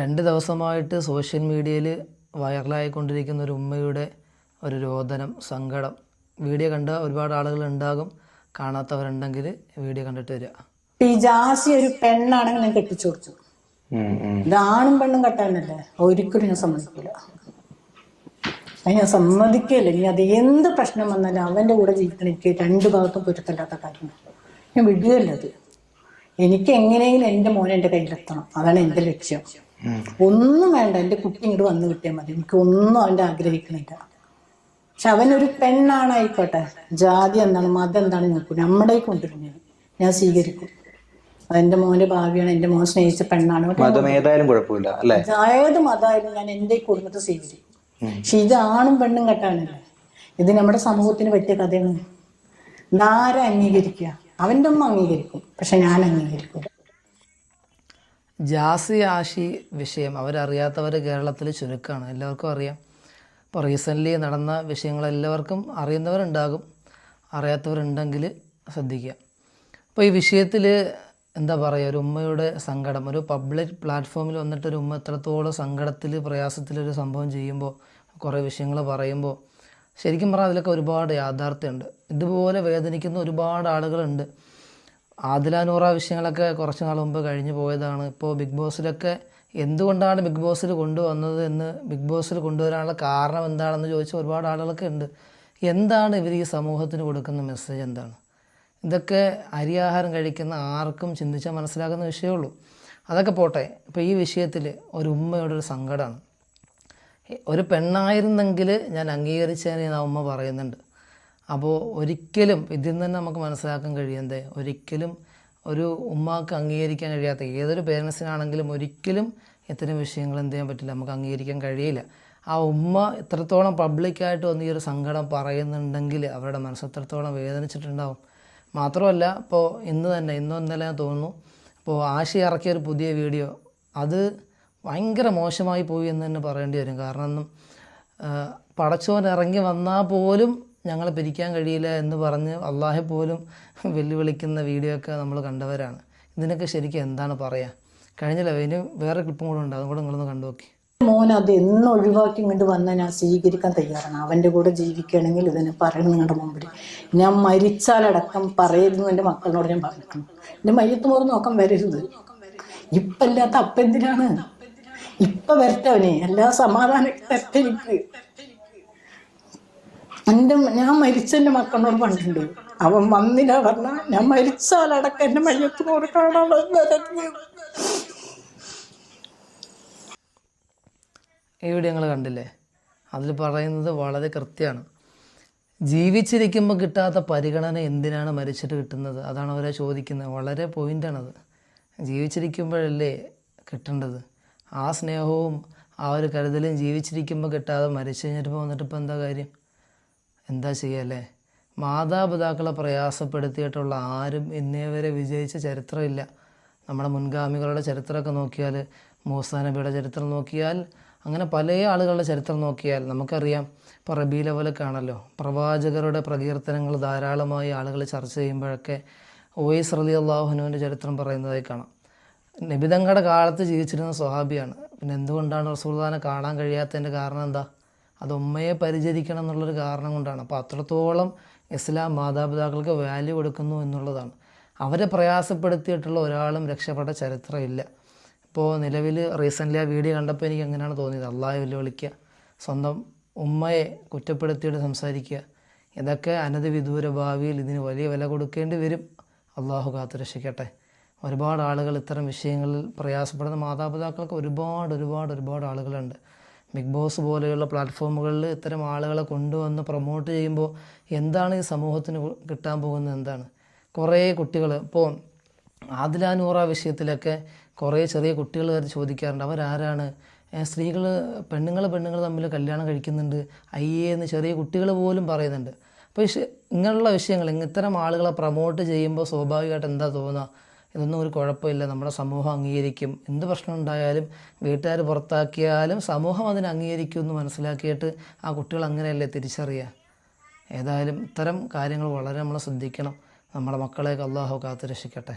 രണ്ട് ദിവസമായിട്ട് സോഷ്യൽ മീഡിയയിൽ വൈറലായിക്കൊണ്ടിരിക്കുന്ന ഒരു ഉമ്മയുടെ ഒരു രോദനം സങ്കടം. വീഡിയോ കണ്ട ഒരുപാട് ആളുകൾ ഉണ്ടാകും കാണാത്തവരുണ്ടെങ്കിൽ വീഡിയോ കണ്ടിട്ട് വരിക. ഈ ജാസി ഒരു പെണ്ണാണെങ്കിൽ ഞാൻ കെട്ടിച്ചു കൊടുത്തു. ഇത് ആണും പെണ്ണും കെട്ടാനല്ലേ? ഒരിക്കലും ഞാൻ സമ്മതിക്കില്ല ഞാൻ സമ്മതിക്കില്ല ഇനി അത് എന്ത് പ്രശ്നം വന്നാലും അവന്റെ കൂടെ ജീവിക്കണം. എനിക്ക് രണ്ട് ഭാഗത്തും പൊരുത്തല്ലാത്ത കാര്യങ്ങൾ ഞാൻ വിടുകയല്ലത് എനിക്ക് എങ്ങനെയെങ്കിലും എന്റെ മോനെ എന്റെ കയ്യിലെത്തണം. അതാണ് എന്റെ ലക്ഷ്യം. ഒന്നും വേണ്ട എന്റെ കുട്ടി ഇങ്ങോട്ട് വന്നു കിട്ടിയാൽ മതി. എനിക്ക് ഒന്നും അവന്റെ ആഗ്രഹിക്കണില്ല. പക്ഷെ അവനൊരു പെണ്ണാണായിക്കോട്ടെ. ജാതി എന്താണ് മതം എന്താണ് നോക്കൂ. നമ്മുടെ കൊണ്ടുവരുന്നത് ഞാൻ സ്വീകരിക്കും. അതെന്റെ മോന്റെ ഭാവിയാണ് എന്റെ മോൻ സ്നേഹിച്ച പെണ്ണാണ്. മതം ഏതായാലും കുഴപ്പമില്ല അല്ലേ? ഏത് മതമായാലും ഞാൻ എന്റെ കുടുംബത്തെ സ്വീകരിക്കും. പക്ഷെ ഇത് ആണും പെണ്ണും കെട്ടാണല്ലേ ഇത് നമ്മുടെ സമൂഹത്തിന് പറ്റിയ കഥയാണ്. ഇതാരെ അംഗീകരിക്കുക? അവന്റെ അമ്മ അംഗീകരിക്കും പക്ഷെ ഞാൻ അംഗീകരിക്കും ജാസി ആഷി വിഷയം അവരറിയാത്തവർ കേരളത്തിൽ ചുരുക്കമാണ് എല്ലാവർക്കും അറിയാം. ഇപ്പോൾ റീസെന്റ്ലി നടന്ന വിഷയങ്ങൾ എല്ലാവർക്കും അറിയുന്നവരുണ്ടാകും. അറിയാത്തവരുണ്ടെങ്കിൽ ശ്രദ്ധിക്കുക. അപ്പോൾ ഈ വിഷയത്തിൽ എന്താ പറയുക ഒരു ഉമ്മയുടെ സങ്കടം. ഒരു പബ്ലിക് പ്ലാറ്റ്ഫോമിൽ വന്നിട്ട് ഒരു ഉമ്മ എത്രത്തോളം സങ്കടത്തിൽ പ്രയാസത്തിൽ ഒരു സംഭവം ചെയ്യുമ്പോൾ കുറേ വിഷയങ്ങൾ പറയുമ്പോൾ ശരിക്കും പറഞ്ഞാൽ അതിലൊക്കെ ഒരുപാട് യാഥാർത്ഥ്യമുണ്ട് ഇതുപോലെ വേദനിക്കുന്ന ഒരുപാട് ആളുകളുണ്ട്. ആദില വിഷയങ്ങളൊക്കെ കുറച്ച് നാൾ മുമ്പ് കഴിഞ്ഞു പോയതാണ്. ഇപ്പോൾ ബിഗ് ബോസിലൊക്കെ എന്തുകൊണ്ടാണ് ബിഗ് ബോസിൽ കൊണ്ടുവന്നത് എന്ന് ബിഗ് ബോസിൽ കൊണ്ടുവരാനുള്ള കാരണം എന്താണെന്ന് ചോദിച്ച ഒരുപാട് ആളുകളൊക്കെ ഉണ്ട്. എന്താണ് ഇവർ ഈ സമൂഹത്തിന് കൊടുക്കുന്ന മെസ്സേജ് എന്താണ്? ഇതൊക്കെ അരിയാഹാരം കഴിക്കുന്ന ആർക്കും ചിന്തിച്ചാൽ മനസ്സിലാക്കുന്ന വിഷയമുള്ളൂ. അതൊക്കെ പോട്ടെ. ഇപ്പോൾ ഈ വിഷയത്തിൽ ഒരു ഉമ്മയുടെ ഒരു സങ്കടമാണ് ഒരു പെണ്ണായിരുന്നെങ്കിൽ ഞാൻ അംഗീകരിച്ചതിന് ആ ഉമ്മ പറയുന്നുണ്ട്. അപ്പോൾ ഒരിക്കലും ഇതിൽ നിന്ന് നമുക്ക് മനസ്സിലാക്കാൻ കഴിയുന്നത് ഒരിക്കലും ഒരു ഉമ്മാക്ക് അംഗീകരിക്കാൻ കഴിയാത്ത ഏതൊരു പേരൻസിനാണെങ്കിലും ഒരിക്കലും ഇത്തരം വിഷയങ്ങൾ എന്ത് ചെയ്യാൻ പറ്റില്ല നമുക്ക് അംഗീകരിക്കാൻ കഴിയില്ല. ആ ഉമ്മ എത്രത്തോളം പബ്ലിക്കായിട്ട് വന്ന് ഈ ഒരു സങ്കടം പറയുന്നുണ്ടെങ്കിൽ അവരുടെ മനസ്സ് എത്രത്തോളം വേദനിച്ചിട്ടുണ്ടാവും. മാത്രമല്ല ഇപ്പോൾ ഇന്ന് തന്നെ ഇന്നും ഇന്നലെ തോന്നുന്നു ഇപ്പോൾ ആശി ഇറക്കിയ ഒരു പുതിയ വീഡിയോ അത് ഭയങ്കര മോശമായി പോയി എന്ന് തന്നെ പറയേണ്ടി വരും. കാരണം പടച്ചോൻ ഇറങ്ങി വന്നാൽ പോലും ഞങ്ങളെ പിരിക്കാൻ കഴിയില്ല എന്ന് പറഞ്ഞ് അള്ളാഹെ പോലും വെല്ലുവിളിക്കുന്ന വീഡിയോ ഒക്കെ നമ്മൾ കണ്ടവരാണ്. ഇതിനൊക്കെ ശരിക്കും എന്താണ് പറയുക കഴിഞ്ഞില്ല ഇനി വേറെ ക്ലിപ്പും കൂടെ ഉണ്ട്. അതും കൂടെ നിങ്ങളൊന്ന് കണ്ടു നോക്കി. മോൻ അത് എന്ന് ഒഴിവാക്കി ഇങ്ങോട്ട് വന്നാൽ ഞാൻ സ്വീകരിക്കാൻ തയ്യാറാണ്. അവന്റെ കൂടെ ജീവിക്കുകയാണെങ്കിൽ ഇതിനെ പറയണം നിങ്ങളുടെ മുമ്പിൽ ഞാൻ മരിച്ചാലടക്കം പറയരുതെന്ന് എന്റെ മക്കളോട് ഞാൻ പറഞ്ഞിട്ടുണ്ട്. എന്റെ മയ്യത്ത് മോറ് നോക്കാൻ വരരുത്. ഇപ്പം അപ്പെന്തിനാണ് ഇപ്പൊ വരട്ടെ അവനെ. എല്ലാ സമാധാനം തരട്ടെ എനിക്ക് എന്റെ ഞാൻ മരിച്ച എന്റെ മക്കളോട് പറഞ്ഞിട്ടുണ്ട്. അവൻ വന്നില്ല പറഞ്ഞ ഞാൻ മരിച്ചാലടക്കം എന്റെ മയ്യത്ത് കാണാൻ വരരുത് ഈ വീഡിയോ നിങ്ങൾ കണ്ടില്ലേ? അതിൽ പറയുന്നത് വളരെ കൃത്യമാണ്. ജീവിച്ചിരിക്കുമ്പോൾ കിട്ടാത്ത പരിഗണന എന്തിനാണ് മരിച്ചിട്ട് കിട്ടുന്നത്? അതാണ് അവരെ ചോദിക്കുന്നത്. വളരെ പോയിന്റാണത് ജീവിച്ചിരിക്കുമ്പോഴല്ലേ കിട്ടേണ്ടത്? ആ സ്നേഹവും ആ ഒരു കരുതലും ജീവിച്ചിരിക്കുമ്പോൾ കിട്ടാതെ മരിച്ചു കഴിഞ്ഞിട്ട് വന്നിട്ട് ഇപ്പോൾ എന്താ കാര്യം? എന്താ ചെയ്യല്ലേ? മാതാപിതാക്കളെ പ്രയാസപ്പെടുത്തിയിട്ടുള്ള ആരും ഇന്നേ വരെ വിജയിച്ച ചരിത്രമില്ല. നമ്മുടെ മുൻഗാമികളുടെ ചരിത്രമൊക്കെ നോക്കിയാൽ മൂസാ നബിയുടെ ചരിത്രം നോക്കിയാൽ അങ്ങനെ പല ആളുകളുടെ ചരിത്രം നോക്കിയാൽ നമുക്കറിയാം. ഇപ്പോൾ റബി ലെവലൊക്കെ ആണല്ലോ. പ്രവാചകരുടെ പ്രകീർത്തനങ്ങൾ ധാരാളമായി ആളുകൾ ചർച്ച ചെയ്യുമ്പോഴൊക്കെ ഓയിസ് റലി അള്ളാഹുനുവിന്റെ ചരിത്രം പറയുന്നതായി കാണാം. നബിതങ്ങളുടെ കാലത്ത് ജീവിച്ചിരുന്ന സ്വഹാബിയാണ്. പിന്നെ എന്തുകൊണ്ടാണ് റസൂൽദാനെ കാണാൻ കഴിയാത്തതിന്റെ കാരണം എന്താ? അത് ഉമ്മയെ പരിചരിക്കണം എന്നുള്ളൊരു കാരണം കൊണ്ടാണ്. അപ്പോൾ അത്രത്തോളം ഇസ്ലാം മാതാപിതാക്കൾക്ക് വാല്യൂ കൊടുക്കുന്നു എന്നുള്ളതാണ്. അവരെ പ്രയാസപ്പെടുത്തിയിട്ടുള്ള ഒരാളും രക്ഷപ്പെട്ട ചരിത്രമില്ല. ഇപ്പോൾ നിലവിൽ റീസെന്റ്ലി ആ വീഡിയോ കണ്ടപ്പോൾ എനിക്ക് എങ്ങനെയാണ് തോന്നിയത്? അള്ളാഹെ വെല്ലുവിളിക്കുക സ്വന്തം ഉമ്മയെ കുറ്റപ്പെടുത്തിയിട്ട് സംസാരിക്കുക ഇതൊക്കെ അനധ വിദൂര ഭാവിയിൽ ഇതിന് വലിയ വില കൊടുക്കേണ്ടി വരും. അള്ളാഹു കാത്തു രക്ഷിക്കട്ടെ. ഒരുപാട് ആളുകൾ ഇത്തരം വിഷയങ്ങളിൽ പ്രയാസപ്പെടുന്ന മാതാപിതാക്കൾക്ക് ഒരുപാട് ഒരുപാട് ഒരുപാട് ആളുകളുണ്ട്. ബിഗ് ബോസ് പോലെയുള്ള പ്ലാറ്റ്ഫോമുകളിൽ ഇത്തരം ആളുകളെ കൊണ്ടുവന്ന് പ്രൊമോട്ട് ചെയ്യുമ്പോൾ എന്താണ് ഈ സമൂഹത്തിന് കിട്ടാൻ പോകുന്നത് എന്താണ്? കുറേ കുട്ടികൾ ഇപ്പോൾ ആദിലാനൂറ വിഷയത്തിലൊക്കെ കുറേ ചെറിയ കുട്ടികൾ വരെ ചോദിക്കാറുണ്ട്. അവരാരാണ്? സ്ത്രീകൾ പെണ്ണുങ്ങൾ പെണ്ണുങ്ങൾ തമ്മിൽ കല്യാണം കഴിക്കുന്നുണ്ട്. അയ്യേ എന്ന് ചെറിയ കുട്ടികൾ പോലും പറയുന്നുണ്ട്. അപ്പോൾ ഇങ്ങനെയുള്ള വിഷയങ്ങൾ ഇത്തരം ആളുകളെ പ്രൊമോട്ട് ചെയ്യുമ്പോൾ സ്വാഭാവികമായിട്ട് എന്താ തോന്നുക? ഇതൊന്നും ഒരു കുഴപ്പമില്ല. നമ്മുടെ സമൂഹം അംഗീകരിക്കും. എന്ത് പ്രശ്നം ഉണ്ടായാലും വീട്ടുകാർ പുറത്താക്കിയാലും സമൂഹം അതിനെ അംഗീകരിക്കും എന്ന് മനസ്സിലാക്കിയിട്ട് ആ കുട്ടികൾ അങ്ങനെയല്ലേ തിരിച്ചറിയുക? ഏതായാലും ഇത്തരം കാര്യങ്ങൾ വളരെ നമ്മൾ ശ്രദ്ധിക്കണം. നമ്മുടെ മക്കളെയൊക്കെ അള്ളാഹു കാത്തു രക്ഷിക്കട്ടെ